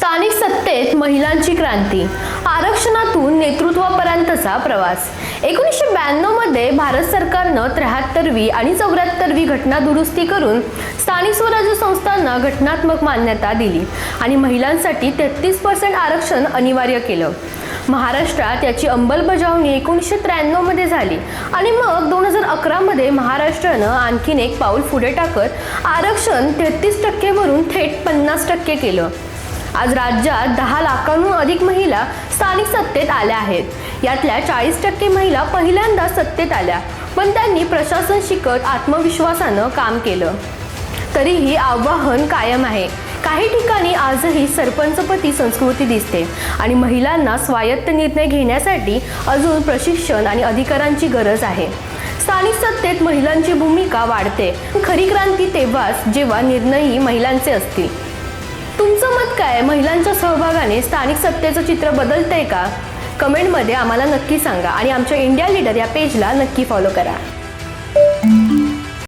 स्थानिक सत्तेत महिलांची क्रांती. आरक्षणातून नेतृत्वापर्यंतचा प्रवास. एकोणीसशे ब्याण्णवमध्ये भारत सरकारनं त्र्याहत्तरवी आणि चौऱ्याहत्तरवी घटना दुरुस्ती करून स्थानिक स्वराज्य संस्थांना घटनात्मक मान्यता दिली आणि महिलांसाठी तेहतीस पर्सेंट आरक्षण अनिवार्य केलं. महाराष्ट्रात याची अंमलबजावणी एकोणीसशे त्र्याण्णवमध्ये झाली आणि मग दोन हजार अकरामध्ये महाराष्ट्रानं आणखीन एक पाऊल पुढे टाकत आरक्षण तेहतीस टक्केवरून थेट पन्नास टक्के केलं. आज राज्यात दहा लाखांहून अधिक महिला स्थानिक सत्तेत आल्या आहेत. यातल्या चाळीस टक्के महिला पहिल्यांदा सत्तेत आल्या पण त्यांनी प्रशासन शिकत आत्मविश्वासानं काम केलं. तरीही आव्हान कायम आहे. काही ठिकाणी आजही सरपंचपती संस्कृती दिसते आणि महिलांना स्वायत्त निर्णय घेण्यासाठी अजून प्रशिक्षण आणि अधिकारांची गरज आहे. स्थानिक सत्तेत महिलांची भूमिका वाढते. खरी क्रांती तेव्हाच जेव्हा निर्णयही महिलांचे असतील. तुमचं मत काय? महिलांच्या सहभागाने स्थानिक सत्तेचं चित्र बदलतंय का? कमेंटमध्ये आम्हाला नक्की सांगा आणि आमच्या इंडिया लीडर या पेजला नक्की फॉलो करा.